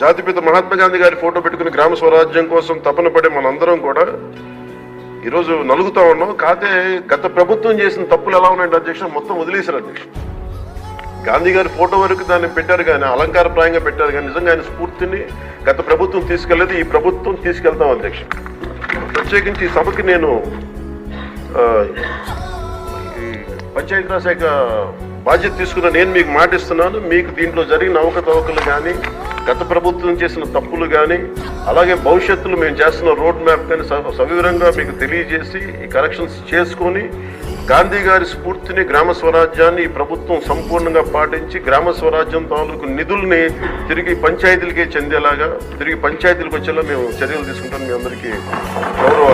జాతిపిత మహాత్మా గాంధీ గారి ఫోటో పెట్టుకుని గ్రామ స్వరాజ్యం కోసం తపన పడే మనందరం కూడా ఈరోజు నలుగుతా ఉన్నాం. కాదే గత ప్రభుత్వం చేసిన తప్పులు ఎలా ఉన్నాయంటే అధ్యక్షుడు మొత్తం వదిలేశారు అధ్యక్షుడు. గాంధీ గారి ఫోటో వరకు దాన్ని పెట్టారు కానీ అలంకారప్రాయంగా పెట్టారు కానీ నిజంగా ఆయన స్ఫూర్తిని గత ప్రభుత్వం తీసుకెళ్ళేదు. ఈ ప్రభుత్వం తీసుకెళ్తాం అధ్యక్షుడు. ప్రత్యేకించి ఈ సభకి నేను ఈ పంచాయతీరాజ్ శాఖ బాధ్యత తీసుకున్న నేను మీకు మాటిస్తున్నాను. మీకు దీంట్లో జరిగిన అవకతవకలు కానీ గత ప్రభుత్వం చేసిన తప్పులు కానీ అలాగే భవిష్యత్తులో మేము చేస్తున్న రోడ్ మ్యాప్ కానీ స- సవివరంగా మీకు తెలియజేసి ఈ కరెక్షన్స్ చేసుకొని గాంధీ గారి స్ఫూర్తిని గ్రామ స్వరాజ్యాన్ని ఈ ప్రభుత్వం సంపూర్ణంగా పాటించి గ్రామ స్వరాజ్యం తాలూకు నిధుల్ని తిరిగి పంచాయతీలకే చెందేలాగా తిరిగి పంచాయతీలకు వచ్చేలా మేము చర్యలు తీసుకుంటాం మీ అందరికీ గౌరవ